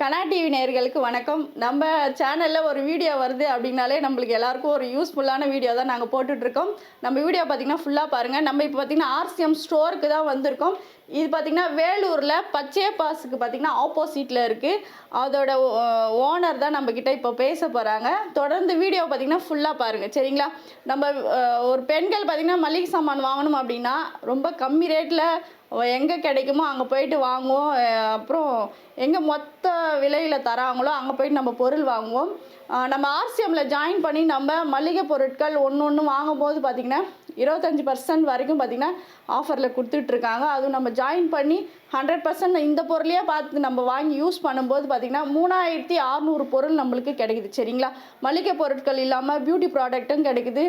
கனா TV நேயர்களுக்கு வணக்கம். நம்ம சேனலில் ஒரு வீடியோ வருது அப்படின்னாலே நம்மளுக்கு எல்லாருக்கும் ஒரு யூஸ்ஃபுல்லான வீடியோ தான் நாங்கள் போட்டுட்ருக்கோம். நம்ம வீடியோ பார்த்தீங்கன்னா ஃபுல்லாக பாருங்கள் நம்ம இப்போ பார்த்தீங்கன்னா ஆர்சிஎம் ஸ்டோருக்கு தான் வந்திருக்கோம். இது பார்த்தீங்கன்னா வேலூரில் பச்சே பாஸுக்கு பார்த்தீங்கன்னா ஆப்போசிட்டில் இருக்குது அதோட ஓனர் தான் நம்மக்கிட்ட இப்போ பேச போகிறாங்க தொடர்ந்து வீடியோ பார்த்தீங்கன்னா ஃபுல்லாக பாருங்கள் சரிங்களா? நம்ம ஒரு பெண்கள் பார்த்தீங்கன்னா மளிகை சாமான் வாங்கணும் அப்படின்னா ரொம்ப கம்மி ரேட்டில் எங்கே கிடைக்குமோ அங்கே போயிட்டு வாங்குவோம். அப்புறம் எங்கே மொத்த விலையில் தராங்களோ அங்கே போயிட்டு நம்ம பொருள் வாங்குவோம். நம்ம ஆர்சிஎம்மில் ஜாயின் பண்ணி நம்ம மளிகை பொருட்கள் ஒன்று ஒன்று வாங்கும்போது பார்த்திங்கன்னா இருபத்தஞ்சி பர்சன்ட் வரைக்கும் பார்த்திங்கன்னா ஆஃபரில் கொடுத்துட்ருக்காங்க அதுவும் நம்ம ஜாயின் பண்ணி ஹண்ட்ரட் பர்சன்ட் இந்த பொருளையே பார்த்து நம்ம வாங்கி யூஸ் பண்ணும்போது பார்த்திங்கன்னா மூணாயிரத்தி அறநூறு பொருள் நம்மளுக்கு கிடைக்குது. சரிங்களா? மளிகை பொருட்கள் இல்லாமல் பியூட்டி ப்ராடக்ட்டும் கிடைக்குது.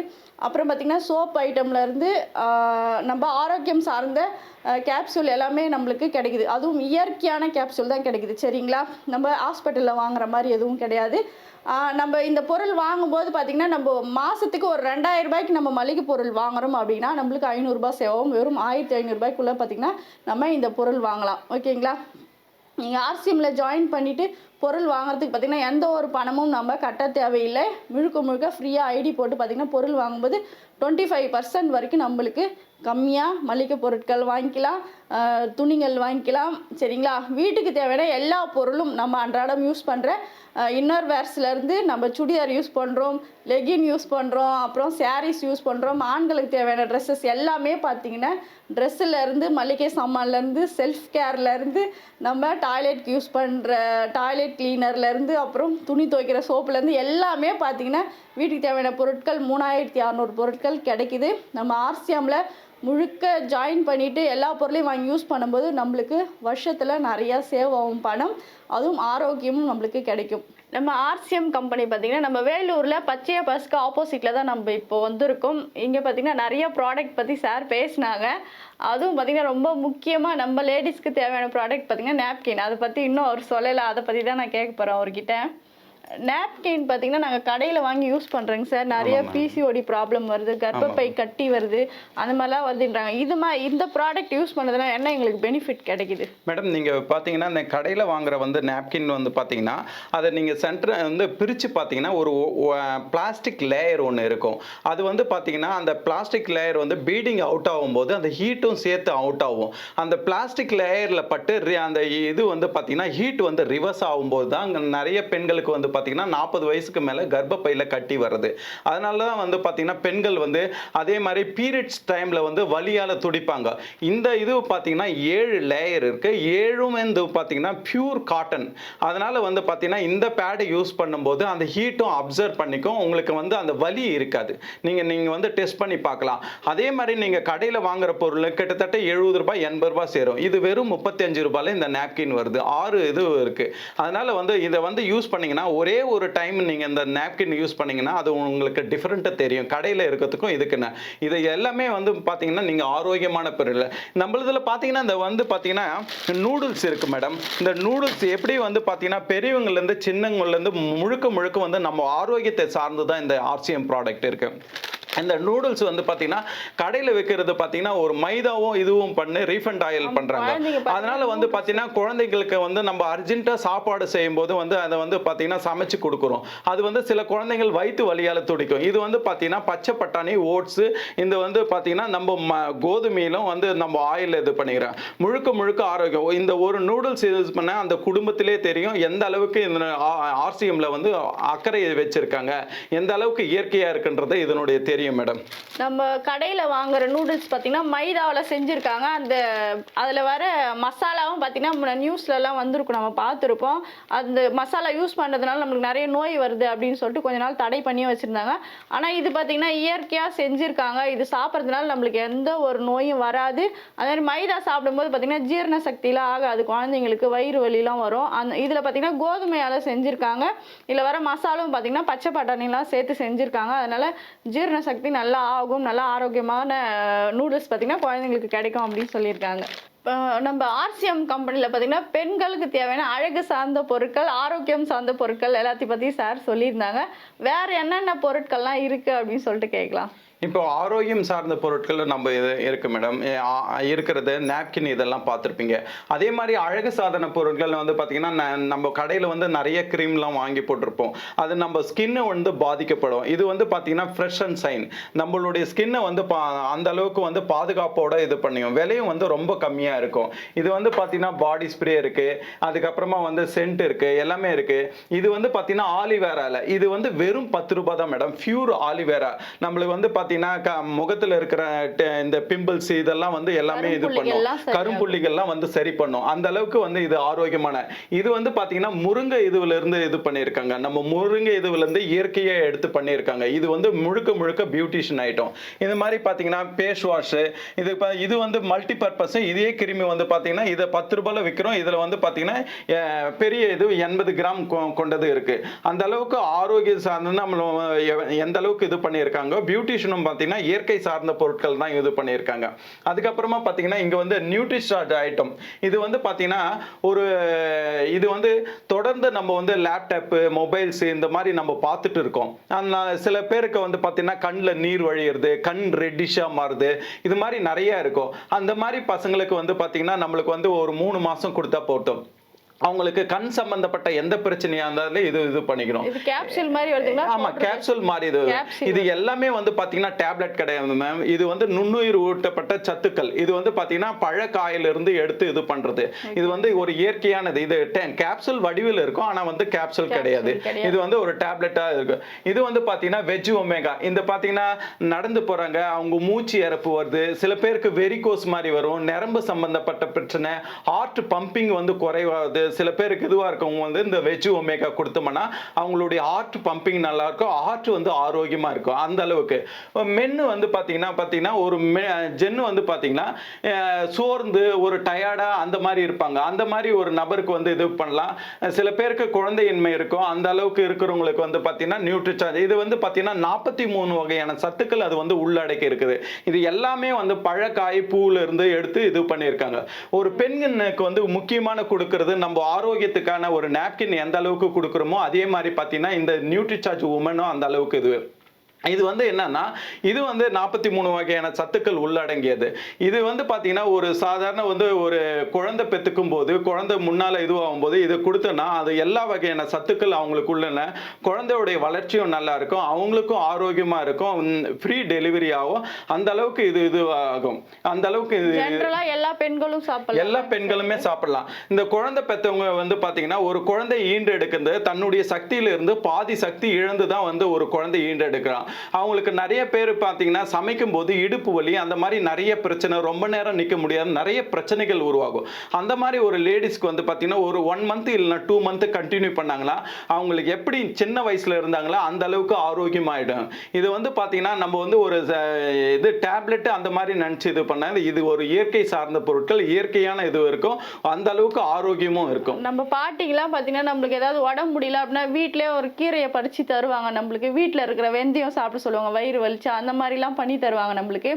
அப்புறம் பார்த்திங்கன்னா சோப் ஐட்டம்லேருந்து நம்ம ஆரோக்கியம் சார்ந்த கேப்சூல் எல்லாமே நம்மளுக்கு கிடைக்குது. அதுவும் இயற்கையான கேப்சூல் தான் கிடைக்குது. சரிங்களா? நம்ம ஹாஸ்பிட்டலில் வாங்குற மாதிரி எதுவும் கிடையாது. நம்ம இந்த பொருள் வாங்கும்போது பார்த்திங்கன்னா நம்ம மாதத்துக்கு ஒரு ரெண்டாயிரம் ரூபாய்க்கு நம்ம மளிகை பொருள் வாங்குறோம் அப்படின்னா நம்மளுக்கு ஐநூறுரூபா சேவும் வெறும் ஆயிரத்தி ஐநூறுரூபாய்க்குள்ளே பார்த்திங்கன்னா நம்ம இந்த பொருள் வாங்கலாம். ஓகேங்களா? நீங்கள் ஆர்சிஎம்மில் ஜாயின் பண்ணிவிட்டு பொருள் வாங்குறதுக்கு பார்த்திங்கன்னா எந்த ஒரு பணமும் நம்ம கட்ட தேவையில்லை. முழுக்க முழுக்க ஃப்ரீயாக ஐடி போட்டு பார்த்திங்கன்னா பொருள் வாங்கும்போது டுவெண்ட்டி ஃபைவ் பர்சன்ட் வரைக்கும் நம்மளுக்கு கம்மியாக மளிகை பொருட்கள் வாங்கிக்கலாம். துணிகள் வாங்கிக்கலாம். சரிங்களா? வீட்டுக்கு தேவையான எல்லா பொருளும் நம்ம அன்றாடம் யூஸ் பண்ணுற இன்னர் வேர்ஸ்லேருந்து நம்ம சுடிதார் யூஸ் பண்ணுறோம் லெகின் யூஸ் பண்ணுறோம் அப்புறம் சாரீஸ் யூஸ் பண்ணுறோம் ஆண்களுக்கு தேவையான ட்ரெஸ்ஸஸ் எல்லாமே பார்த்திங்கன்னா ட்ரெஸ்ஸுலேருந்து மளிகை சாமான்லேருந்து செல்ஃப் கேர்லேருந்து நம்ம டாய்லெட்க்கு யூஸ் பண்ணுற டாய்லெட் கிளீனர்லேருந்து அப்புறம் துணி துவைக்கிற சோப்புலேருந்து எல்லாமே பார்த்தீங்கன்னா வீட்டுக்கு தேவையான பொருட்கள் மூணாயிரத்தி அறநூறு பொருட்கள் கிடைக்குது. நம்ம ஆர்சிஎம்மில் முழுக்க ஜாயின் பண்ணிவிட்டு எல்லா பொருளையும் வாங்கி யூஸ் பண்ணும்போது நம்மளுக்கு வருஷத்தில் நிறையா சேவ் ஆகும் பணம். அதுவும் ஆரோக்கியமும் நம்மளுக்கு கிடைக்கும். நம்ம ஆர்சிஎம் கம்பெனி பார்த்திங்கன்னா நம்ம வேலூரில் பச்சைய பஸ்க்கு ஆப்போசிட்டில் தான் நம்ம இப்போ வந்திருக்கோம். இங்கே பார்த்திங்கன்னா நிறைய ப்ராடக்ட் பற்றி சார் பேசினாங்க. அதுவும் பார்த்திங்கன்னா ரொம்ப முக்கியமாக நம்ம லேடிஸ்க்கு தேவையான ப்ராடக்ட் பார்த்திங்கன்னா நேப்கின் அதை பற்றி இன்னும் அவர் சொல்லலை. அதை பற்றி தான் நான் கேட்க போகிறேன் அவர்கிட்ட. நாப்கின் பார்த்தீங்கன்னா நாங்கள் கடையில் வாங்கி யூஸ் பண்ணுறோங்க சார் நிறைய பிசிஓடி ப்ராப்ளம் வருது கர்ப்பப்பை கட்டி வருது அந்த மாதிரிலாம் வருதுன்றாங்க. இது மா இந்த ப்ராடக்ட் யூஸ் பண்ணதுனால என்ன எங்களுக்கு பெனிஃபிட் கிடைக்குது? மேடம் நீங்கள் பார்த்தீங்கன்னா இந்த கடையில் வாங்குற வந்து நாப்கின் வந்து பார்த்தீங்கன்னா அதை நீங்கள் சென்டர் வந்து பிரித்து பார்த்தீங்கன்னா ஒரு பிளாஸ்டிக் லேயர் ஒன்று இருக்கும். அது வந்து பார்த்தீங்கன்னா அந்த பிளாஸ்டிக் லேயர் வந்து பீடிங் அவுட் ஆகும்போது அந்த ஹீட்டும் சேர்த்து அவுட் ஆகும். அந்த பிளாஸ்டிக் லேயரில் பட்டு அந்த இது வந்து பார்த்தீங்கன்னா ஹீட் வந்து ரிவர்ஸ் ஆகும்போது தான் நிறைய பெண்களுக்கு வந்து பார்த்தீங்கன்னா நாற்பது வயசுக்கு மேலே கர்ப்பப்பையில் கட்டி வருது அதனால தான் வந்து பார்த்தீங்கன்னா பெண்கள் வந்து அதே மாதிரி பீரியட்ஸ் டைமில் வந்து வலியால் துடிப்பாங்க. இந்த இது பார்த்தீங்கன்னா ஏழு லேயர் இருக்குது ஏழும் வந்து பார்த்தீங்கன்னா பியூர் காட்டன் அதனால் வந்து பார்த்தீங்கன்னா இந்த பேடை யூஸ் பண்ணும்போது அந்த ஹீட்டும் அப்சர்வ் பண்ணிக்கும். உங்களுக்கு வந்து அந்த வலி இருக்காது. நீங்கள் நீங்கள் வந்து டெஸ்ட் பண்ணி பார்க்கலாம். அதே மாதிரி நீங்கள் கடையில் வாங்குற பொருள் கிட்டத்தட்ட எழுபது ரூபாய் எண்பது ரூபாய் சேரும். இது வெறும் முப்பத்தஞ்சு ரூபாயில் இந்த நாப்கின் வருது. ஆறு இது இருக்குது அதனால் வந்து இதை வந்து யூஸ் பண்ணிங்கன்னா ஒரே ஒரு டைம் நீங்கள் இந்த நாப்கின் யூஸ் பண்ணிங்கன்னா அது உங்களுக்கு டிஃப்ரெண்ட்டாக தெரியும். கடையில் இருக்கிறதுக்கும் இதுக்குன்னு. இது எல்லாமே வந்து பார்த்தீங்கன்னா நீங்கள் ஆரோக்கியமான பொருள். நம்மளதில் பார்த்தீங்கன்னா இந்த வந்து பார்த்தீங்கன்னா நூடுல்ஸ் இருக்குது மேடம் இந்த நூடுல்ஸ் எப்படி வந்து பார்த்தீங்கன்னா பெரியவங்கலேருந்து சின்னவங்கலேருந்து முழுக்க முழுக்க வந்து நம்ம ஆரோக்கியத்தை சார்ந்து தான் இந்த ஆர்சிஎம் ப்ராடக்ட் இருக்குது இந்த நூடுல்ஸ் வந்து பார்த்தீங்கன்னா கடையில் விற்கிறது பார்த்தீங்கன்னா ஒரு மைதாவும் இதுவும் பண்ணி ரீஃபண்ட் ஆயில் பண்ணுறாங்க அதனால வந்து பார்த்தீங்கன்னா குழந்தைங்களுக்கு வந்து நம்ம அர்ஜென்ட்டாக சாப்பாடு செய்யும்போது வந்து அதை வந்து பார்த்தீங்கன்னா சமைச்சு கொடுக்குறோம். அது வந்து சில குழந்தைகள் வயிற்று வலியால் துடிக்கும். இது வந்து பார்த்தீங்கன்னா பச்சை பட்டாணி ஓட்ஸு இந்த வந்து பார்த்தீங்கன்னா நம்ம ம கோதுமையிலும் வந்து நம்ம ஆயில் இது பண்ணிக்கிறோம். முழுக்க முழுக்க ஆரோக்கியம். இந்த ஒரு நூடுல்ஸ் யூஸ் பண்ண அந்த குடும்பத்திலே தெரியும் எந்த அளவுக்கு இந்த ஆர்சிஎம்ல வந்து அக்கறை வச்சிருக்காங்க எந்த அளவுக்கு இயற்கையாக இருக்குன்றது இதனுடைய தெரியும். மேடம் நம்ம கடையில் வாங்குற நூடுல்ஸ் பார்த்தீங்கன்னா மைதாவில் செஞ்சுருக்காங்க. அந்த அதில் வர மசாலாவும் பார்த்தீங்கன்னா நியூஸ்லலாம் வந்திருக்கும். நம்ம பார்த்துருப்போம் அந்த மசாலா யூஸ் பண்ணுறதுனால நம்மளுக்கு நிறைய நோய் வருது அப்படின்னு சொல்லிட்டு கொஞ்ச நாள் தடை பண்ணி வச்சுருந்தாங்க. ஆனால் இது பார்த்தீங்கன்னா இயற்கையாக செஞ்சுருக்காங்க. இது சாப்பிட்றதுனால நம்மளுக்கு எந்த ஒரு நோயும் வராது. அதே மாதிரி மைதா சாப்பிடும்போது பார்த்தீங்கன்னா ஜீரண சக்தியெலாம் ஆகாது. குழந்தைங்களுக்கு வயிறு வலிலாம் வரும். அந்த இதில் பார்த்தீங்கன்னா கோதுமையால் செஞ்சுருக்காங்க. இதில் வர மசாலும் பார்த்தீங்கன்னா பச்சை பட்டாணிலாம் சேர்த்து செஞ்சுருக்காங்க. அதனால் ஜீரண சக்தி சக்தி நல்லா ஆகும் நல்லா ஆரோக்கியமான நூடுல்ஸ் பார்த்தீங்கன்னா குழந்தைங்களுக்கு கிடைக்கும் அப்படின்னு சொல்லியிருக்காங்க. இப்போ நம்ம ஆர்சிஎம் கம்பெனியில் பார்த்தீங்கன்னா பெண்களுக்கு தேவையான அழகு சார்ந்த பொருட்கள் ஆரோக்கியம் சார்ந்த பொருட்கள் எல்லாத்தையும் பற்றி சார் சொல்லியிருந்தாங்க. வேறு என்னென்ன பொருட்கள்லாம் இருக்குது அப்படின்னு சொல்லிட்டு கேட்கலாம். இப்போ ஆரோக்கியம் சார்ந்த பொருட்கள் நம்ம இது இருக்கு மேடம். இருக்கிறது நாப்கின் இதெல்லாம் பார்த்துருப்பீங்க. அதே மாதிரி அழகு சாதன பொருட்கள் வந்து பார்த்தீங்கன்னா ந- நம்ம கடையில் வந்து நிறைய க்ரீம்லாம் வாங்கி போட்டிருப்போம். அது நம்ம ஸ்கின்னு வந்து பாதிக்கப்படும். இது வந்து பார்த்தீங்கன்னா ஃப்ரெஷ் அண்ட் சைன் நம்மளுடைய ஸ்கின்னை வந்து பா அந்த அளவுக்கு வந்து பாதுகாப்போட இது பண்ணியும். விலையும் வந்து ரொம்ப கம்மியாக இருக்கும். இது வந்து பார்த்தீங்கன்னா பாடி ஸ்ப்ரே இருக்கு. அதுக்கப்புறமா வந்து சென்ட் இருக்கு. எல்லாமே இருக்கு. இது வந்து பார்த்தீங்கன்னா ஆலிவேராவில் இது வந்து வெறும் பத்து ரூபாய் தான் மேடம். ஃபியூர் ஆலிவேரா நம்மளுக்கு வந்து பார்த்தீங்கன்னா க- முகத்துல இருக்கிற இந்த பிம்பிள்ஸ் இதெல்லாம் வந்து எல்லாமே இது பண்ணும். கரும்புள்ளிகள்லாம் வந்து சரி பண்ணும். அந்த அளவுக்கு வந்து இது ஆரோக்கியமான. இது வந்து பார்த்தீங்கன்னா முருங்கை இதுல இருந்து இது பண்ணியிருக்காங்க. நம்ம முருங்கை இதுல இருந்து இயற்கையா எடுத்து பண்ணியிருக்காங்க. இது வந்து முழுக்க முழுக்க பியூட்டிஷியன் ஐட்டம் இது மாதிரி பார்த்தீங்கன்னா ஃபேஸ் வாஷ் இது இது வந்து மல்டி பர்பஸ் இதே கிருமி வந்து பார்த்தீங்கன்னா இதை பத்து ரூபாயில விற்கிறோம் இதுல வந்து பார்த்தீங்கன்னா பெரிய இது எண்பது கிராம் கொண்டது இருக்கு. அந்த அளவுக்கு ஆரோக்கிய சார்ந்து நம்ம எந்த அளவுக்கு இது பண்ணியிருக்காங்க பியூட்டிஷியனும் பார்த்தீங்கன்னா இயற்கை சார்ந்த பொருட்கள் தான் இது பண்ணியிருக்காங்க. அதுக்கப்புறமா பார்த்தீங்கன்னா இங்கே வந்து நியூட்ரிஷார்ட் ஐட்டம் இது வந்து பார்த்தீங்கன்னா ஒரு இது வந்து தொடர்ந்து நம்ம வந்து லேப்டாப்பு மொபைல்ஸ் இந்த மாதிரி நம்ம பார்த்துட்டு இருக்கோம். அதனால சில பேருக்கு வந்து பார்த்தீங்கன்னா கண்ணில் நீர் வழியிறது கண் ரெட்டிஷாக மாறுது இது மாதிரி நிறைய இருக்கும். அந்த மாதிரி பசங்களுக்கு வந்து பார்த்தீங்கன்னா நம்மளுக்கு வந்து ஒரு மூணு மாதம் கொடுத்தா போட்டோம் அவங்களுக்கு கண் சம்பந்தப்பட்ட எந்த பிரச்சனையா இருந்தாலும் இது இது பண்ணிக்கணும். கேப்சூல் மாதிரி ஆமா? கேப்சூல் மாதிரி இது. இது எல்லாமே வந்து பாத்தீங்கன்னா டேப்லெட் கிடையாது மேம் இது வந்து நுண்ணுயிர் ஊட்டப்பட்ட சத்துக்கள். இது வந்து பாத்தீங்கன்னா பழக்காயில இருந்து எடுத்து இது பண்றது. இது வந்து ஒரு இயற்கையானது. இது கேப்சூல் வடிவில் இருக்கும் ஆனா வந்து கேப்சூல் கிடையாது. இது வந்து ஒரு டேப்லெட்டா இருக்கு. இது வந்து பாத்தீங்கன்னா வெஜ் ஒமேகா இந்த பாத்தீங்கன்னா நடந்து போறாங்க. அவங்க மூச்சு இறப்பு வருது. சில பேருக்கு வெரிகோஸ் மாதிரி வரும். நரம்பு சம்பந்தப்பட்ட பிரச்சனை. ஹார்ட் பம்பிங் வந்து குறைவாது சில பேருக்கு இதுவாக இருக்கவங்க வந்து இந்த வெஜ் ஒமேகா கொடுத்தோம்னா அவங்களுடைய ஹார்ட் பம்பிங் நல்லாயிருக்கும். ஹார்ட் வந்து ஆரோக்கியமாக இருக்கும். அந்த அளவுக்கு. மென்னு வந்து பார்த்தீங்கன்னா பார்த்தீங்கன்னா ஒரு ஜென்னு வந்து பார்த்தீங்கன்னா சோர்ந்து ஒரு டயர்டாக அந்த மாதிரி இருப்பாங்க. அந்த மாதிரி ஒரு நபருக்கு வந்து இது பண்ணலாம். சில பேருக்கு குழந்தையின்மை இருக்கும். அந்த அளவுக்கு இருக்கிறவங்களுக்கு வந்து பார்த்தீங்கன்னா நியூட்ரிச்சார்ஜ் இது வந்து பார்த்தீங்கன்னா நாற்பத்தி மூணு வகையான சத்துக்கள் அது வந்து உள்ளடக்கி இருக்குது. இது எல்லாமே வந்து பழக்காய் பூவிலிருந்து எடுத்து இது பண்ணியிருக்காங்க. ஒரு பெண்ணுக்கு வந்து முக்கியமான கொடுக்கறது நம்ம ஆரோக்கியத்துக்கான ஒரு நாப்கின் எந்த அளவுக்கு கொடுக்குறோமோ அதே மாதிரி பார்த்தீங்கன்னா இந்த நியூட்ரிசார்ஜ் உமனும் அந்த அளவுக்கு இது இது வந்து என்னன்னா இது வந்து நாற்பத்தி மூணு வகையான சத்துக்கள் உள்ளடங்கியது. இது வந்து பார்த்தீங்கன்னா ஒரு சாதாரண வந்து ஒரு குழந்தை பெத்துக்கும் போது குழந்தை முன்னால இதுவாகும் போது இது கொடுத்தோன்னா அது எல்லா வகையான சத்துக்கள் அவங்களுக்கு உள்ளன. குழந்தையுடைய வளர்ச்சியும் நல்லா இருக்கும் அவங்களுக்கும் ஆரோக்கியமா இருக்கும் ஃப்ரீ டெலிவரி ஆகும். அந்த அளவுக்கு இது இது ஆகும் அந்த அளவுக்கு இது எல்லா பெண்களும் சாப்பிடலாம். எல்லா பெண்களுமே சாப்பிடலாம். இந்த குழந்தை பெற்றவங்க வந்து பாத்தீங்கன்னா ஒரு குழந்தை ஈண்டு எடுக்கிறது தன்னுடைய சக்தியில இருந்து பாதி சக்தி இழந்து தான் வந்து ஒரு குழந்தை ஈண்டு எடுக்கிறான் அவங்களுக்கு நிறைய பேர் பாத்தீங்கன்னா சமைக்கும் போது இடுப்பு வலி அந்த மாதிரி நிறைய பிரச்சனை ரொம்ப நேரம் நிக்க முடியாது நிறைய பிரச்சனைகள் உருவாகும். அந்த மாதிரி ஒரு லேடிஸ்க்கு வந்து பாத்தீங்கன்னா ஒரு ஒன் மந்த் இல்லைன்னா டூ மந்த் கண்டினியூ பண்ணாங்களா அவங்களுக்கு எப்படி சின்ன வயசுல இருந்தாங்களோ அந்த அளவுக்கு ஆரோக்கியமாயிடும். இது வந்து பாத்தீங்கன்னா நம்ம வந்து ஒரு இது டேப்லெட் அந்த மாதிரி நினச்சி இது பண்ண இது ஒரு இயற்கை சார்ந்த பொருட்கள் இயற்கையான இது இருக்கும் அந்த அளவுக்கு ஆரோக்கியமும் இருக்கும். நம்ம பாட்டிங்கெல்லாம் பார்த்தீங்கன்னா நம்மளுக்கு ஏதாவது உடம்பு முடியல அப்படின்னா வீட்டிலே ஒரு கீரையை பறித்து தருவாங்க. நம்மளுக்கு வீட்டில் இருக்கிற வெந்தயம் சாப்பிட சொல்லுவாங்க வயிறு வலிச்சா அந்த மாதிரிலாம் பண்ணி தருவாங்க நம்மளுக்கு.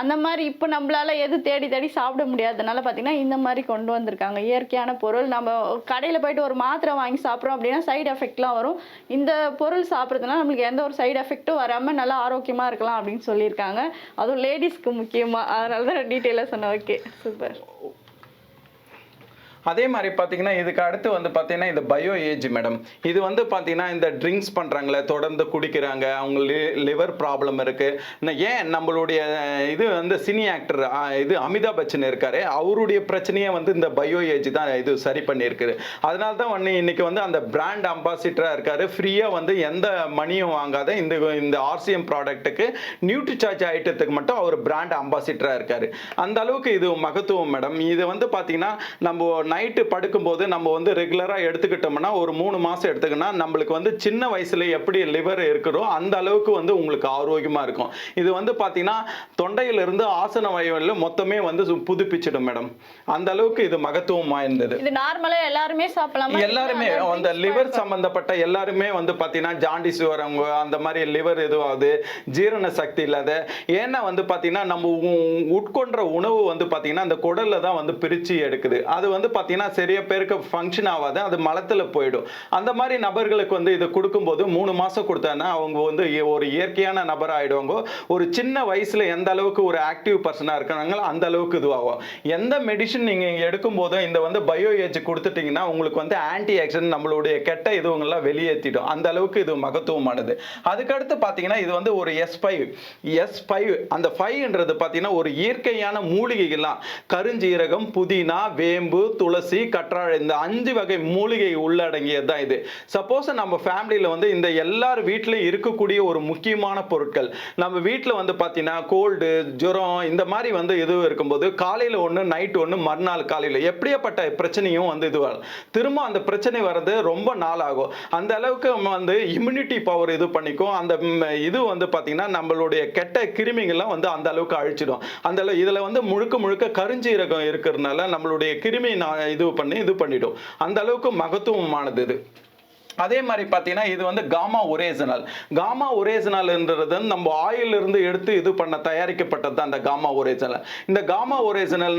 அந்த மாதிரி இப்போ நம்மளால எது தேடி தேடி சாப்பிட முடியாததுனால பார்த்தீங்கன்னா இந்த மாதிரி கொண்டு வந்திருக்காங்க. இயற்கையான பொருள் நம்ம கடையில் போயிட்டு ஒரு மாத்திரை வாங்கி சாப்பிட்றோம் அப்படின்னா சைடு எஃபெக்ட்லாம் வரும். இந்த பொருள் சாப்பிட்றதுனால நம்மளுக்கு எந்த ஒரு சைடு எஃபெக்ட்டும் வராமல் நல்லா ஆரோக்கியமாக இருக்கலாம் அப்படின்னு சொல்லியிருக்காங்க. அதுவும் லேடிஸ்க்கு முக்கியமாக அதனால தான் டீட்டெயிலாக சொன்னேன். ஓகே சூப்பர் அதே மாதிரி பார்த்தீங்கன்னா இதுக்கு அடுத்து வந்து பார்த்தீங்கன்னா இந்த பயோ ஏஜ் மேடம் இது வந்து பார்த்தீங்கன்னா இந்த ட்ரிங்க்ஸ் பண்ணுறாங்களே தொடர்ந்து குடிக்கிறாங்க அவங்க லிவர் ப்ராப்ளம் இருக்குது ஏன் நம்மளுடைய இது வந்து சினி ஆக்டர் இது அமிதாப் பச்சன் இருக்காரு அவருடைய பிரச்சனையை வந்து இந்த பயோ ஏஜ் தான் இது சரி பண்ணியிருக்குது அதனால தான் வந்து இன்னைக்கு வந்து அந்த பிராண்ட் அம்பாசிடராக இருக்காரு ஃப்ரீயாக வந்து எந்த மணியும் வாங்காத இந்த இந்த ஆர்சிஎம் ப்ராடக்ட்டுக்கு நியூட்ரி சார்ஜ் ஐட்டத்துக்கு மட்டும் அவர் பிராண்ட் அம்பாசிடராக இருக்காரு. அந்த அளவுக்கு இது மகத்துவம் மேடம் இது வந்து பார்த்தீங்கன்னா நம்ம நைட்டு படுக்கும்போது நம்ம வந்து ரெகுலராக எடுத்துக்கிட்டோம்னா ஒரு மூணு மாதம் எடுத்துக்கினா நம்மளுக்கு வந்து சின்ன வயசுல எப்படி லிவர் இருக்கிறோ அந்த அளவுக்கு வந்து உங்களுக்கு ஆரோக்கியமாக இருக்கும். இது வந்து பார்த்தீங்கன்னா தொண்டையிலிருந்து ஆசன வயலில் மொத்தமே வந்து புதுப்பிச்சிடும் மேடம். அந்த அளவுக்கு இது மகத்துவம் வாய்ந்தது. இது நார்மலா எல்லாருமே சாப்பிடலாமா? எல்லாருமே அந்த லிவர் பழக்கம்? சம்பந்தப்பட்ட எல்லாருமே வந்து பார்த்தீங்கன்னா ஜாண்டிஸ் வரவங்க அந்த மாதிரி லிவர் இதுவாகுது ஜீரண சக்தி இல்லாத ஏன்னா வந்து பார்த்தீங்கன்னா நம்ம உ- உட்கொண்ட உணவு வந்து பார்த்தீங்கன்னா அந்த குடல்ல தான் வந்து பிரிச்சு எடுக்குது. அது வந்து பார்த்தீங்கன்னா பார்த்தீங்கன்னா சரியா பேருக்கு ஃபங்க்ஷன் ஆகாது அது மலத்தில் போயிடும். அந்த மாதிரி நபர்களுக்கு வந்து இதை கொடுக்கும்போது மூணு மாதம் கொடுத்தாங்கன்னா அவங்க வந்து ஒரு இயற்கையான நபர் ஆகிடுவாங்க ஒரு சின்ன வயசில் எந்த அளவுக்கு ஒரு ஆக்டிவ் பர்சனாக இருக்கிறாங்களோ அந்த அளவுக்கு இதுவாகும். எந்த மெடிசன் நீங்கள் எடுக்கும் போதும் இந்த வந்து பயோ ஏஜ் கொடுத்துட்டீங்கன்னா உங்களுக்கு வந்து ஆன்டி ஆக்சிடென்ட் நம்மளுடைய கெட்ட இதுவங்கெல்லாம் வெளியேற்றிடும் அந்த அளவுக்கு இது மகத்துவமானது. அதுக்கடுத்து பார்த்தீங்கன்னா இது வந்து ஒரு எஸ் ஃபைவ் எஸ் ஃபைவ் அந்த ஃபைவ்ன்றது பார்த்தீங்கன்னா ஒரு இயற்கையான மூலிகைகள்லாம். கருஞ்சீரகம் புதினா வேம்பு துளசி கற்றாழை இந்த அஞ்சு வகை மூலிகை உள்ளடங்கியது தான் இது. சப்போஸ் நம்ம ஃபேமிலியில் வந்து இந்த எல்லார் வீட்லையும் இருக்கக்கூடிய ஒரு முக்கியமான பொருட்கள். நம்ம வீட்டில் வந்து பார்த்தீங்கன்னா கோல்டு ஜுரம் இந்த மாதிரி வந்து இது இருக்கும்போது காலையில் ஒன்று நைட் ஒன்று மறுநாள் காலையில் எப்படியாப்பட்ட பிரச்சனையும் வந்து இது வரும் திரும்ப அந்த பிரச்சனை வர்றது ரொம்ப நாள் ஆகும். அந்த அளவுக்கு நம்ம வந்து இம்யூனிட்டி பவர் இது பண்ணிக்கும். அந்த இது வந்து பார்த்தீங்கன்னா நம்மளுடைய கெட்ட கிருமிகள்லாம் வந்து அந்த அளவுக்கு அழிச்சிடும். அந்த இதில் வந்து முழுக்க முழுக்க கருஞ்சீரகம் இருக்கிறதுனால நம்மளுடைய கிருமி நான் இது பண்ணி இது பண்ணிடும் அந்த அளவுக்கு மகத்துவமானது இது. அதே மாதிரி பார்த்தீங்கன்னா இது வந்து காமா ஒரேசனால் காமா ஒரேசனால்ன்றது நம்ம ஆயில் இருந்து எடுத்து இது பண்ண தயாரிக்கப்பட்டது தான் அந்த காமா ஒரேசனல் இந்த காமா ஒரேசனல்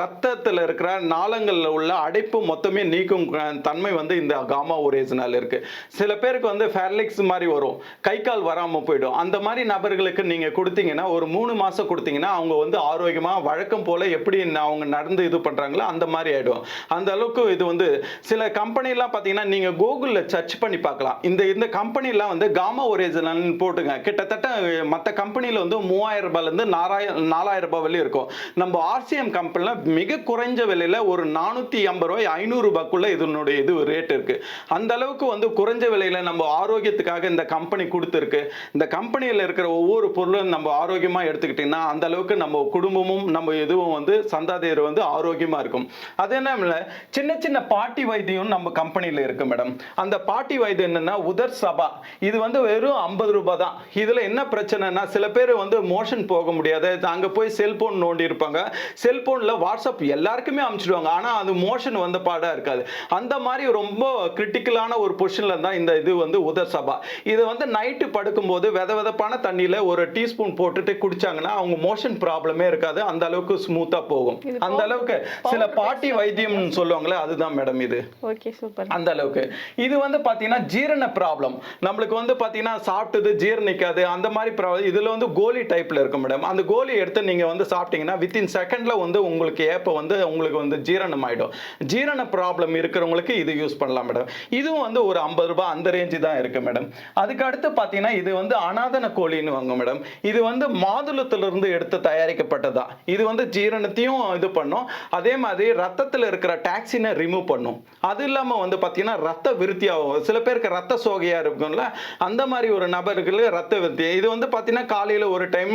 ரத்தத்தில் இருக்கிற நாளங்களில் உள்ள அடைப்பு மொத்தமே நீக்கும் தன்மை வந்து இந்த காமா ஒரேசனால் இருக்கு. சில பேருக்கு வந்து ஃபேர்லிக்ஸ் மாதிரி வரும். கை கால் வராமல் போயிடும். அந்த மாதிரி நபர்களுக்கு நீங்கள் கொடுத்தீங்கன்னா ஒரு மூணு மாதம் கொடுத்தீங்கன்னா அவங்க வந்து ஆரோக்கியமாக வழக்கம் போல் எப்படி அவங்க நடந்து இது பண்ணுறாங்களோ அந்த மாதிரி ஆகிடும் அந்த அளவுக்கு இது வந்து சில கம்பெனிலாம் பார்த்தீங்கன்னா நீங்கள் கூகுளில் சர்ச் பண்ணி பார்க்கலாம். இந்த இந்த கம்பெனிலாம் வந்து காமா ஒரேஜனல்னு போட்டுங்க. கிட்டத்தட்ட மற்ற கம்பெனியில் வந்து மூவாயிரம் ரூபாயிலேருந்து நாலாயிரம் நாலாயிரம் ரூபாய் வரையும் இருக்கும். நம்ம ஆர்சிஎம் கம்பெனியில் மிக குறைஞ்ச விலையில் ஒரு நானூற்றி ஐம்பது ரூபாய் ஐநூறுரூபாக்குள்ளே இதனுடைய இது ரேட் இருக்குது அந்த அளவுக்கு வந்து குறைஞ்ச விலையில் நம்ம ஆரோக்கியத்துக்காக இந்த கம்பெனி கொடுத்துருக்கு. இந்த கம்பெனியில் இருக்கிற ஒவ்வொரு பொருளும் நம்ம ஆரோக்கியமாக எடுத்துக்கிட்டிங்கன்னா அந்த அளவுக்கு நம்ம குடும்பமும் நம்ம இதுவும் வந்து சந்தாதியர் வந்து ஆரோக்கியமாக இருக்கும். அது என்ன சின்ன சின்ன பாட்டி வைத்தியம் நம்ம கம்பெனியில் இருக்குது மேடம் அந்த பாட்டி வைத்தியம் என்னன்னா உதர் சபா. இது வந்து வெறும் ஐம்பது ரூபாய் தான் இதில் என்ன பிரச்சனைனா சில பேர் வந்து மோஷன் போக முடியாது. அங்கே போய் செல்போன் நோண்டி இருப்பாங்க. செல்போனில் வாட்ஸ்அப் எல்லாருக்குமே அனுப்பிச்சிடுவாங்க ஆனால் அது மோஷன் வந்த பாடாக இருக்காது. அந்த மாதிரி ரொம்ப கிரிட்டிக்கலான ஒரு பொசிஷனில் தான் இந்த இது வந்து உதர் சபா. இது வந்து நைட்டு படுக்கும்போது வித விதப்பான தண்ணியில் ஒரு டீஸ்பூன் போட்டுட்டு குடிச்சாங்கன்னா அவங்க மோஷன் ப்ராப்ளமே இருக்காது. அந்த அளவுக்கு ஸ்மூத்தாக போகும். அந்த அளவுக்கு சில பாட்டி வைத்தியம்னு சொல்லுவாங்களே அதுதான் மேடம் இது. Okay super. அந்த அளவுக்கு. இது வந்து பார்த்தீங்கன்னா ஜீரண ப்ராப்ளம் நம்மளுக்கு வந்து பார்த்தீங்கன்னா சாப்பிட்டது ஜீரணிக்காது அந்த மாதிரி ப்ராப்ளம் இதில் வந்து கோலி டைப்பில் இருக்கும் மேடம் அந்த கோலி எடுத்து நீங்கள் வந்து சாப்பிட்டீங்கன்னா வித்தின் செகண்டில் வந்து உங்களுக்கு ஏப்ப வந்து உங்களுக்கு வந்து ஜீரணம் ஆகிடும் ஜீரண ப்ராப்ளம் இருக்கிறவங்களுக்கு இது யூஸ் பண்ணலாம் மேடம் இதுவும் வந்து ஒரு ஐம்பது ரூபாய் அந்த ரேஞ்சு தான் இருக்குது மேடம் அதுக்கு அடுத்து பார்த்தீங்கன்னா இது வந்து அனாதன கோழின்னு வாங்க மேடம் இது வந்து மாதுளத்திலிருந்து எடுத்து தயாரிக்கப்பட்டதா. இது வந்து ஜீரணத்தையும் இது பண்ணும். அதே மாதிரி ரத்தத்தில் இருக்கிற டாக்ஸினை ரிமூவ் பண்ணும். அது இல்லாமல் வந்து பார்த்தீங்கன்னா ரத்த விருத்தியாக சில பேருக்கு ரத்த சோகையாக இருக்கும்ல அந்த மாதிரி ஒரு நபருக்கு ரத்த விருத்தி. இது வந்து பார்த்தீங்கன்னா காலையில் ஒரு டைம்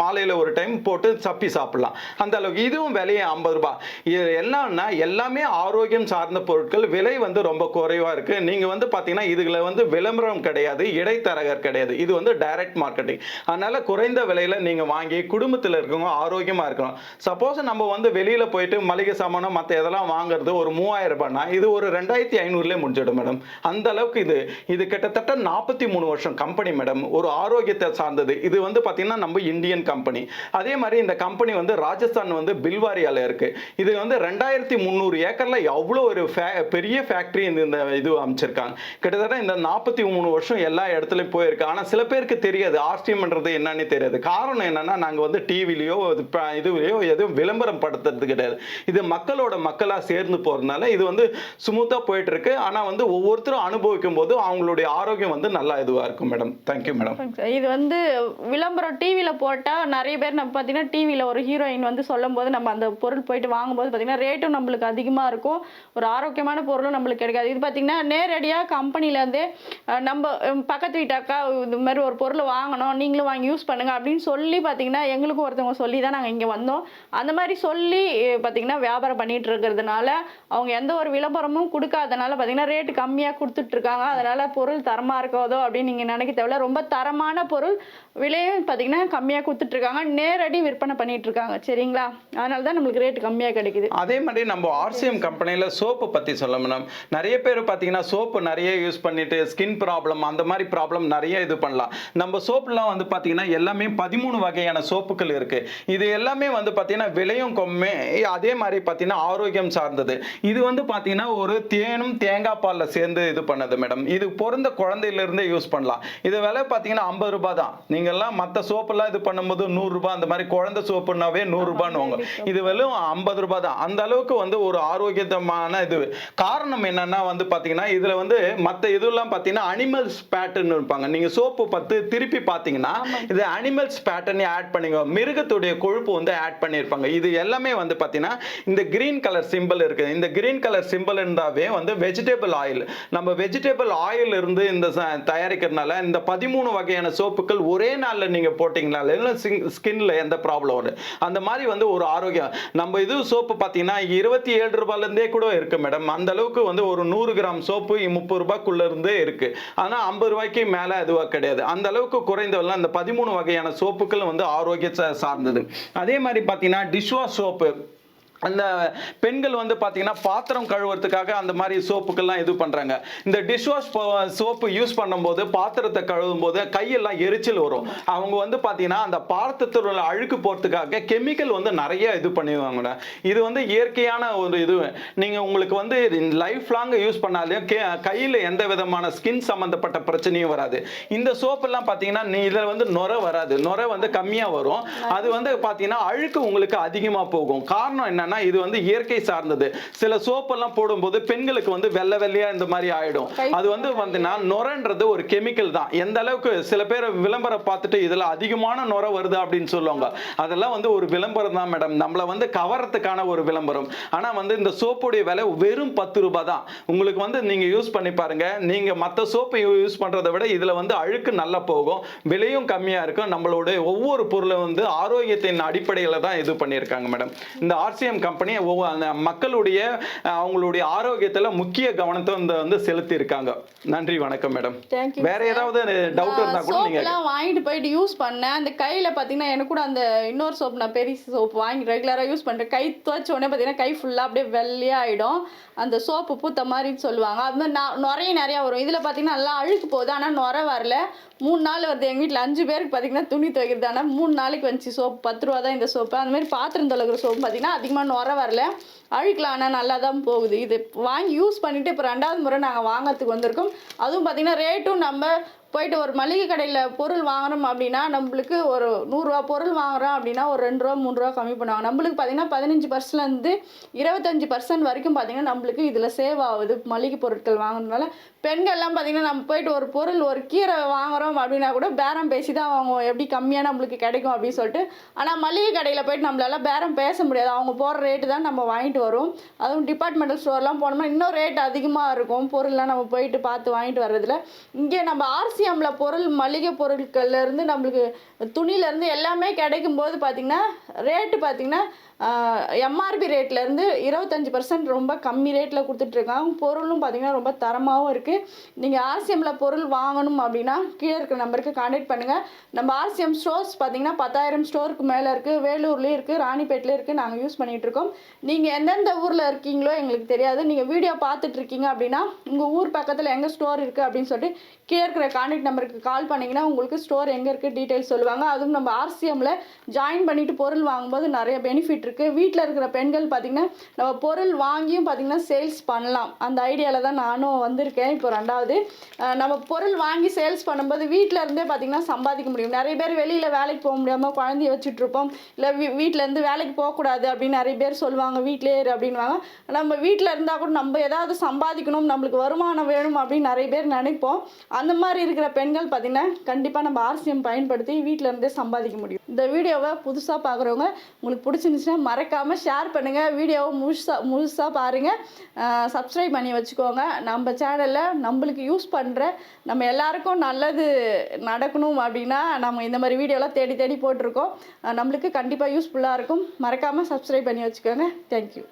மாலையில் ஒரு டைம் போட்டு சப்பி சாப்பிடலாம். அந்த அளவுக்கு இதுவும் விலையே ஐம்பது ரூபாய். இது என்னன்னா எல்லாமே ஆரோக்கியம் சார்ந்த பொருட்கள். விலை வந்து ரொம்ப குறைவாக இருக்குது நீங்கள் வந்து பார்த்தீங்கன்னா இதுல வந்து விளம்பரம் கிடையாது இடைத்தரகர் கிடையாது. இது வந்து டைரக்ட் மார்க்கெட்டிங் அதனால் குறைந்த விலையில நீங்கள் வாங்கி குடும்பத்தில் இருக்கவங்க ஆரோக்கியமாக இருக்கணும். சப்போஸ் நம்ம வந்து வெளியில் போயிட்டு மளிகை சாமானம் மற்ற இதெல்லாம் வாங்குறது ஒரு மூவாயிரம் ரூபாய்னா இது ஒரு ரெண்டாயிரத்தி ஐநூறுலேயே முடிஞ்சிடும் மேடம். அந்த அளவுக்கு இது இது கிட்டத்தட்ட நாற்பத்தி மூணு வருஷம் கம்பெனி மேடம். ஒரு ஆரோக்கியத்தை சார்ந்தது. இது வந்து பார்த்தீங்கன்னா நம்ம இந்தியன் கம்பெனி அதே மாதிரி இந்த கம்பெனி வந்து ராஜஸ்தான் வந்து பில்வாரியால இருக்கு. இது வந்து ரெண்டாயிரத்தி முந்நூறு ஏக்கர்ல எவ்வளோ ஒரு பெரிய ஃபேக்ட்ரி இந்த இந்த இது அமைச்சிருக்காங்க. கிட்டத்தட்ட இந்த நாற்பத்தி மூணு வருஷம் எல்லா இடத்துலையும் போயிருக்கு. ஆனால் சில பேருக்கு தெரியாது ஆர்டிஎம்ன்றது என்னன்னு தெரியாது. காரணம் என்னன்னா நாங்கள் வந்து டிவிலையோ இதுலையோ எதுவும் விளம்பரம் படுத்துறது கிடையாது. இது மக்களோட மக்களாக சேர்ந்து போகிறதுனால இது வந்து ஸ்மூத்தாக போயிட்டு இருக்கு. ஆனால் வந்து ஒவ்வொருத்தரும் அனுபவிக்கும் போது அவங்களுடைய ஆரோக்கியம் வந்து நல்லா இதுவாக இருக்கும் மேடம் தேங்க்யூ மேடம் இது வந்து விளம்பரம் டிவியில் போட்டால் நிறைய பேர் நம்ம பார்த்தீங்கன்னா டிவியில் ஒரு ஹீரோயின் வந்து சொல்லும்போது நம்ம அந்த பொருள் போயிட்டு வாங்கும்போது பார்த்தீங்கன்னா ரேட்டும் நம்மளுக்கு அதிகமாக இருக்கும். ஒரு ஆரோக்கியமான பொருளும் நம்மளுக்கு கிடைக்காது. இது பார்த்தீங்கன்னா நேரடியாக கம்பெனிலேருந்தே நம்ம பக்கத்து வீட்டு அக்கா இது மாதிரி ஒரு பொருள் வாங்கணும் நீங்களும் வாங்கி யூஸ் பண்ணுங்க அப்படின்னு சொல்லி பார்த்தீங்கன்னா எங்களுக்கும் ஒருத்தவங்க சொல்லி தான் நாங்கள் இங்கே வந்தோம். அந்த மாதிரி சொல்லி பார்த்தீங்கன்னா வியாபாரம் பண்ணிட்டு இருக்கிறதுனால அவங்க எந்த ஒரு விளம்பரமும் கொடுக்காதனால பார்த்தீங்கன்னா ரேட்டு கம்மியாக கொடுத்துட்ருக்காங்க. அதனால் பொருள் தரமாக இருக்காதோ அப்படின்னு நீங்கள் நினைக்க தேவையில்ல. ரொம்ப தரமான பொருள் விலையும் பார்த்தீங்கன்னா கம்மியாக கொடுத்துட்ருக்காங்க. நேரடி விற்பனை பண்ணிகிட்ருக்காங்க இருக்காங்க சரிங்களா? அதனால தான் நம்மளுக்கு ரேட் கம்மியாக கிடைக்குது. அதே மாதிரி நம்ம ஆர்சிஎம் கம்பெனியில் சோப்பு பற்றி சொல்ல மேடம் நிறைய பேர் பார்த்தீங்கன்னா சோப்பு நிறைய யூஸ் பண்ணிட்டு ஸ்கின் ப்ராப்ளம் அந்த மாதிரி ப்ராப்ளம் நிறைய இது பண்ணலாம். நம்ம சோப்புலாம் வந்து பார்த்தீங்கன்னா எல்லாமே பதிமூணு வகையான சோப்புகள் இருக்குது இது எல்லாமே வந்து பார்த்தீங்கன்னா விலையும் கம்மி. அதே மாதிரி பார்த்தீங்கன்னா ஆரோக்கியம் சார்ந்தது. இது வந்து பார்த்தீங்கன்னா ஒரு தேனும் தேங்காய் பாலில் சேர்ந்து இது பண்ணது மேடம் இது பிறந்த குழந்தையிலிருந்தே யூஸ் பண்ணலாம். இது விலை பார்த்தீங்கன்னா ஐம்பது ரூபாய் தான். நீங்கள்லாம் மற்ற சோப்பெல்லாம் இது பண்ணும்போது நூறுரூபா அந்த மாதிரி குழந்தை சோப்புனாவே நூறுரூபான்னு வாங்க இது வெறும் ஐம்பது ரூபாய் தான். அந்த அளவுக்கு வந்து ஒரு ஆரோக்கியமான இது. காரணம் என்னன்னா வந்து பார்த்தீங்கன்னா இதில் வந்து மற்ற இதெல்லாம் பார்த்தீங்கன்னா அனிமல்ஸ் பேட்டர்ன் இருப்பாங்க. நீங்கள் சோப்பு பத்து திருப்பி பார்த்தீங்கன்னா இது அனிமல்ஸ் பேட்டர்னே ஆட் பண்ணிங்க மிருகத்துடைய கொழுப்பு வந்து ஆட் பண்ணியிருப்பாங்க. இது எல்லாமே வந்து பார்த்தீங்கன்னா இந்த கிரீன் கலர் சிம்பிள் இருக்குது. இந்த கிரீன் கலர் சிம்பிள் இருந்தாவே வந்து வெஜிடபிள் ஆயில் நம்ம வெஜிடபிள் ஆயில் இருந்து இந்த ச- தயாரிக்கிறதுனால இந்த பதிமூணு வகையான சோப்புகள் ஒரே நாளில் நீங்கள் போட்டிங்கனால ஸ்கின்ல எந்த ப்ராப்ளம் வரும் அந்த மாதிரி வந்து ஒரு ஆரோக்கியம். நம்ம இது சோப்பு பார்த்தீங்கன்னா இருபத்தி ஏழு ரூபாயிலேருந்தே கூட இருக்கு மேடம் அந்த அளவுக்கு வந்து ஒரு நூறு கிராம் சோப்பு முப்பது ரூபாய்க்குள்ள இருந்தே இருக்கு. ஆனால் ஐம்பது ரூபாய்க்கு மேலே அதுவாக கிடையாது. அந்த அளவுக்கு குறைந்தவெல்லாம் இந்த பதிமூணு வகையான சோப்புகள் வந்து ஆரோக்கிய சார்ந்தது. அதே மாதிரி பார்த்தீங்கன்னா டிஷ்வாஷ் சோப்பு அந்த பெண்கள் வந்து பார்த்தீங்கன்னா பாத்திரம் கழுவுறதுக்காக அந்த மாதிரி சோப்புக்கெல்லாம் இது பண்ணுறாங்க இந்த டிஷ்வாஷ் சோப்பு யூஸ் பண்ணும்போது பாத்திரத்தை கழுவும் போது கையெல்லாம் எரிச்சல் வரும். அவங்க வந்து பார்த்தீங்கன்னா அந்த பாத்திரத்தில் உள்ள அழுக்கு போகிறதுக்காக கெமிக்கல் வந்து நிறைய இது பண்ணுவாங்க இது வந்து இயற்கையான ஒரு இது. நீங்கள் உங்களுக்கு வந்து லைஃப் லாங் யூஸ் பண்ணாலும் கே கையில் எந்த விதமான ஸ்கின் சம்மந்தப்பட்ட பிரச்சனையும் வராது. இந்த சோப்பெல்லாம் பார்த்தீங்கன்னா நீ இதில் வந்து நுர வராது. நுர வந்து கம்மியாக வரும். அது வந்து பார்த்தீங்கன்னா அழுக்கு உங்களுக்கு அதிகமாக போகும். காரணம் என்னன்னா இது வந்து இயற்கை சார்ந்தது. சில சோப்பெல்லாம் போடும்போது பெண்களுக்கு வந்து வெள்ளை வெள்ளையா இந்த மாதிரி ஆயிடும். அது வந்து வந்துன்னா நுரன்றது ஒரு கெமிக்கல் தான். எந்த அளவுக்கு சில பேர் விளம்பரம் பார்த்துட்டு இதுல அதிகமான நுர வருது அப்படின்னு சொல்லுவாங்க. அதெல்லாம் வந்து ஒரு விளம்பரம் தான் மேடம். நம்மளை வந்து கவரத்துக்கான ஒரு விளம்பரம். ஆனா வந்து இந்த சோப்புடைய விலை வெறும் பத்து ரூபாய் தான். உங்களுக்கு வந்து நீங்க யூஸ் பண்ணி பாருங்க. நீங்க மற்ற சோப்பை யூஸ் பண்றதை விட இதுல வந்து அழுக்கு நல்லா போகும். விலையும் கம்மியா இருக்கும். நம்மளோட ஒவ்வொரு பொருளும் வந்து ஆரோக்கியத்தின் அடிப்படையில தான் இது பண்ணியிருக்காங்க மேடம். இந்த ஆர்சிஎம் கம்பெனி அந்த மக்களுடைய அவங்களுடைய ஆரோக்கியத்துல முக்கிய கவனத்தை வந்து வந்து செலுத்தி இருக்காங்க நன்றி வணக்கம் மேடம். வேற ஏதாவது டவுட் இருந்தா கூட நீங்க வாங்கிட்டு போயிட்டு யூஸ் பண்ணேன். அந்த கையில் பார்த்தீங்கன்னா எனக்கு கூட அந்த இன்னொரு சோப் நான் பெரிய சோப் வாங்கி ரெகுலராக யூஸ் பண்ணுறேன் கை துவைச்ச உடனே பார்த்தீங்கன்னா கை ஃபுல்லாக அப்படியே வெள்ளையாக ஆகிடும் அந்த சோப்பு பூத்த மாதிரி சொல்லுவாங்க. அது மாதிரி நான் நுரைய நிறையா வரும். இதில் பார்த்தீங்கன்னா நல்லா அழுக்கு போகுது. ஆனால் நுரை வரல. மூணு நாள் வருது. எங்கள் வீட்டில் அஞ்சு பேருக்கு பார்த்தீங்கன்னா துணி துவைக்கிறது. ஆனால் மூணு நாளைக்கு வந்துச்சு சோப்பு. பத்து ரூபா தான் இந்த சோப்பு. அந்த மாதிரி பாத்திரம் தொலைக்கிற சோப்பு பார்த்தீங்கன்னா அதிகமாக நுரை வரல. அழுக்கலாம் ஆனால் நல்லா தான் போகுது. இது வாங்கி யூஸ் பண்ணிவிட்டு இப்போ ரெண்டாவது முறை நாங்கள் வாங்கிறதுக்கு வந்திருக்கோம். அதுவும் பார்த்திங்கன்னா ரேட்டும் நம்ம போயிட்டு ஒரு மளிகை கடையில் பொருள் வாங்குறோம் அப்படின்னா நம்மளுக்கு ஒரு நூறுரூவா பொருள் வாங்குறோம் அப்படின்னா ஒரு ரெண்டு ரூபா மூணு ரூபா கம்மி பண்ணுவாங்க. நம்மளுக்கு பார்த்தீங்கன்னா பதினஞ்சு பர்சன்ட்லேருந்து இருபத்தஞ்சு பர்சன்ட் வரைக்கும் பார்த்தீங்கன்னா நம்மளுக்கு இதில் சேவ் ஆகுது மளிகை பொருட்கள் வாங்குறதுனால. பெண்கள்லாம் பார்த்தீங்கன்னா நம்ம போயிட்டு ஒரு பொருள் ஒரு கீரை வாங்குறோம் அப்படின்னா கூட பேரம் பேசி தான் வாங்குவோம். எப்படி கம்மியாக நம்மளுக்கு கிடைக்கும் அப்படின்னு சொல்லிட்டு. ஆனால் மளிகை கடையில் போயிட்டு நம்மளால பேரம் பேச முடியாது. அவங்க போடுற ரேட்டு தான் நம்ம வாங்கிட்டு வரும். அதுவும் டிபார்ட்மெண்டல் ஸ்டோர்லாம் போனோம்னா இன்னும் ரேட் அதிகமாக இருக்கும். பொருள்லாம் நம்ம போயிட்டு பார்த்து வாங்கிட்டு வர்றதுல. இங்கே நம்ம ஆர்சி ஆர்சிஎம்ல பொருள் மளிகை பொருட்கள்ல இருந்து நம்மளுக்கு துணியில இருந்து எல்லாமே கிடைக்கும் போது பார்த்தீங்கன்னா ரேட்டு பார்த்தீங்கன்னா எம்ஆர்பி ரேட்லேருந்து இருபத்தஞ்சி பர்சன்ட் ரொம்ப கம்மி ரேட்டில் கொடுத்துட்ருக்காங்க. பொருளும் பார்த்தீங்கன்னா ரொம்ப தரமாகவும் இருக்குது நீங்கள் ஆர்சிஎம்மில் பொருள் வாங்கணும் அப்படின்னா கீழே இருக்கிற நம்பருக்கு காண்டாக்ட் பண்ணுங்கள் நம்ம ஆர்சிஎம் ஸ்டோர்ஸ் பார்த்தீங்கன்னா பத்தாயிரம் ஸ்டோருக்கு மேலே இருக்குது வேலூர்லேயும் இருக்குது ராணிப்பேட்லேயும் இருக்குது நாங்கள் யூஸ் பண்ணிகிட்ருக்கோம் நீங்கள் எந்தெந்த ஊரில் இருக்கீங்களோ எங்களுக்கு தெரியாது. நீங்கள் வீடியோ பார்த்துட்டு இருக்கீங்க அப்படின்னா உங்கள் ஊர் பக்கத்தில் எங்கே ஸ்டோர் இருக்குது அப்படின்னு சொல்லிட்டு கீழே இருக்கிற காண்டாக்ட் நம்பருக்கு கால் பண்ணிங்கன்னா உங்களுக்கு ஸ்டோர் எங்கே இருக்குது டீட்டெயில்ஸ் சொல்லுவாங்க. அதுவும் நம்ம ஆர்சிஎம்மில் ஜாயின் பண்ணிட்டு பொருள் வாங்கும்போது நிறைய பெனிஃபிட் இருக்குது வீட்டில் இருக்கிற பெண்கள் பார்த்திங்கன்னா நம்ம பொருள் வாங்கியும் பார்த்திங்கன்னா சேல்ஸ் பண்ணலாம். அந்த ஐடியாவில் தான் நானும் வந்திருக்கேன். இப்போ ரெண்டாவது நம்ம பொருள் வாங்கி சேல்ஸ் பண்ணும்போது வீட்டில் இருந்தே பார்த்திங்கன்னா சம்பாதிக்க முடியும். நிறைய பேர் வெளியில் வேலைக்கு போக முடியாமல் குழந்தைய வச்சுட்ருப்போம் இல்லை வீ வீட்டிலேருந்து வேலைக்கு போகக்கூடாது அப்படின்னு நிறைய பேர் சொல்லுவாங்க. வீட்டிலே இரு அப்படின்வாங்க நம்ம வீட்டில் இருந்தால் கூட நம்ம ஏதாவது சம்பாதிக்கணும். நம்மளுக்கு வருமானம் வேணும் அப்படின்னு நிறைய பேர் நினைப்போம். அந்த மாதிரி இருக்கிற பெண்கள் பார்த்திங்கன்னா கண்டிப்பாக நம்ம ஆர்சியம் பயன்படுத்தி வீட்டில் இருந்தே சம்பாதிக்க முடியும். இந்த வீடியோவை புதுசாக பார்க்குறவங்க உங்களுக்கு பிடிச்சிருந்துச்சுன்னா மறக்காமல் ஷேர் பண்ணுங்கள் வீடியோவை முழுசாக முழுசாக பாருங்கள் சப்ஸ்கிரைப் பண்ணி வச்சுக்கோங்க. நம்ம சேனலில் நம்மளுக்கு யூஸ் பண்ணுற நம்ம எல்லாருக்கும் நல்லது நடக்கணும் அப்படின்னா நம்ம இந்த மாதிரி வீடியோலாம் தேடி தேடி போட்டிருக்கோம். நம்மளுக்கு கண்டிப்பாக யூஸ்ஃபுல்லாக இருக்கும். மறக்காமல் சப்ஸ்கிரைப் பண்ணி வச்சுக்கோங்க. தேங்க்யூ